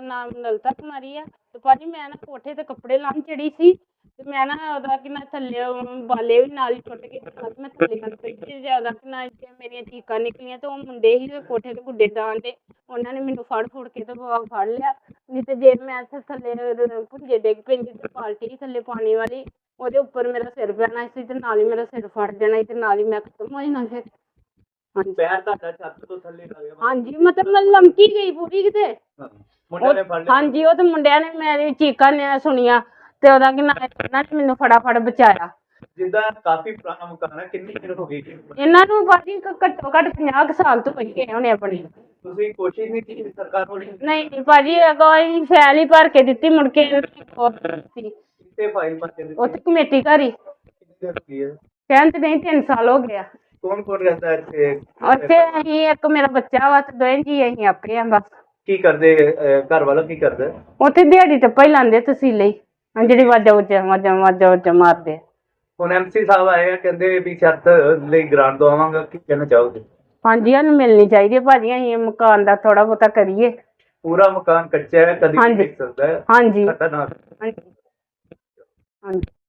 ਨਾਮ ਲਲਤਾ ਕੁਮਾਰੀ ਆ ਤੇ ਭਾਜੀ ਮੈਂ ਨਾ ਕੋਠੇ ਤੇ ਕੱਪੜੇ ਲਾਉਣ ਚੜੀ ਸੀ ਤੇ ਮੈਂ ਨਾ ਉਹਦਾ ਕਿ ਨਾ ਥੱਲੇ ਬਾਲੇ ਵੀ ਨਾਲ ਹੀ ਟੁੱਟ ਗਏ ਬਸ ਮੈਂ ਥੱਲੇ ਕਰ ਪਈ ਤੇ ਜ਼ਿਆਦਾ ਕਿ ਨਾ ਮੇਰੀਆਂ ਚੀਕਾਂ ਨਿਕਲੀਆਂ ਤੇ ਉਹ ਮੁੰਡੇ ਤੇ ਕੋਠੇ ਤੇ ਗੁੱਡੇ ਤੇ ਉਹਨਾਂ ਨੇ ਮੈਨੂੰ ਫੜ ਫੁੜ ਕੇ ਤੇ ਵਾ- ਫੜ ਲਿਆ ਨਹੀਂ ਤੇ ਜੇ ਮੈਂ ਇੱਥੇ ਥੱਲੇ ਭੁੰਜੇ ਡਿੱਗ ਪੈਂਦੀ ਤੇ ਬਾਲਟੀ ਸੀ ਥੱਲੇ ਪਾਣੀ ਵਾਲੀ ਉਹਦੇ ਉੱਪਰ ਮੇਰਾ ਸਿਰ ਪੈਣਾ ਸੀ ਤੇ ਨਾਲ ਹੀ ਮੇਰਾ ਸਿਰ ਫਟ ਜਾਣਾ ਸੀ ਤੇ ਨਾਲ ਹੀ ਮੈਂ ਖਤਮ ਹੋ ਜਾਣਾ ਫਿਰ। ਹਾਂਜੀ। ਪੈਰ ਤੁਹਾਡਾ ਛੱਤ ਤੋਂ ਥੱਲੇ ਲੱਗ ਗਿਆ। ਹਾਂਜੀ ਮਤਲਬ ਮੈਂ ਲਮਕੀ ਗਈ ਪੂਰੀ ਕਿਤੇ। ਹਾਂ। ਮੁੰਡੇ ਨੇ ਫੜ ਲਿਆ ਹਾਂਜੀ ਉਹ ਤੇ ਮੁੰਡਿਆਂ ਨੇ ਮੇਰੀ ਚੀਕਾਂ ਨੇ ਸੁਣੀਆਂ ਤੇ ਉਹਦਾ ਕਿ ਨਾ ਉਹਨਾਂ ਨੇ ਮੈਨੂੰ ਫਟਾਫਟ ਬਚਾਇਆ। ਜਿੱਦਾਂ ਕਾਫੀ ਪੁਰਾਣਾ ਮਕਾਨ ਹੈ ਕਿੰਨੀ ਦੇਰ ਹੋ ਗਈ? ਇਹਨਾਂ ਨੂੰ ਬਾਜੀ ਘੱਟੋ ਘੱਟ 50 ਕੁ ਸਾਲ ਤੋਂ ਹੋਈ ਗਏ ਹੋਣੇ ਆਪਣੇ। ਤੁਸੀਂ ਕੋਸ਼ਿਸ਼ ਨਹੀਂ ਕੀਤੀ ਸਰਕਾਰ ਕੋਲ? ਨਹੀਂ ਨਹੀਂ ਭਾਜੀ ਕੋਈ ਫੈਲ ਹੀ ਭਰ ਕੇ ਦਿੱਤੀ ਮੁੜ ਕੇ ਦਿੱਤੀ। ਕਿਤੇ ਫਾਈਲ ਭਰ ਕੇ ਦਿੱਤੀ? ਉੱਥੇ ਕਮੇਟੀ ਘਰ ਹੀ। ਕਿੰਨੀ ਦੇਰ ਹੋ ਗਈ ਹੈ? ਕਹਿਣ ਤੇ ਨਹੀਂ 3 ਸਾਲ ਹੋ ਗਿਆ ਕੌਣ ਕੌਣ ਰਹਿੰਦਾ ਹੈ ਇੱਥੇ? ਉੱਥੇ ਅਸੀਂ ਇੱਕ ਮੇਰਾ ਬੱਚਾ ਵਾ ਤੇ ਦੋਵੇਂ ਜੀ ਅਸੀਂ ਆਪੇ ਆ ਬਸ। ਕੀ ਕਰਦੇ ਅਹ, ਘਰ ਵਾਲਾ ਕੀ ਕਰਦਾ? ਹੈ? ਉੱਥੇ ਦਿਹਾੜੀ ਤੇ ਪਹਿਲਾਂ ਲਾਉਂਦੇ ਤਸੀਲੇ ਹੀ। ਜਿਹੜੀ ਵਾਜਾ ਉੱਚਾ ਵਾਜਾ ਵਾਜਾ ਉੱਚਾ ਮਾਰਦੇ ਆ। ਹੁਣ ਐਮਸੀ ਸਾਹਿਬ ਆਏ ਆ ਕਹਿੰਦੇ ਵੀ ਛੱਤ ਲਈ ਗ੍ਰਾਂਟ ਦਵਾਵਾਂਗਾ ਕੀ ਕਹਿਣਾ ਚਾਹੋਗੇ? ਹਾਂਜੀ ਸਾਨੂੰ ਮਿਲਣੀ ਚਾਹੀਦੀ ਹੈ ਭਾਜੀ ਅਸੀਂ ਇਹ ਮਕਾਨ ਦਾ ਥੋੜਾ ਬਹੁਤਾ ਕਰੀਏ। ਪੂਰਾ ਮਕਾਨ ਕੱਚਾ ਹੈ ਕਦੀ ਵੀ ਹਾਂਜੀ। ਡਿੱਗ ਸਕਦਾ ਹੈ। ਹਾਂਜੀ। ਖਤਰਨਾਕ ਹਾਂਜੀ। ਹਾਂਜੀ।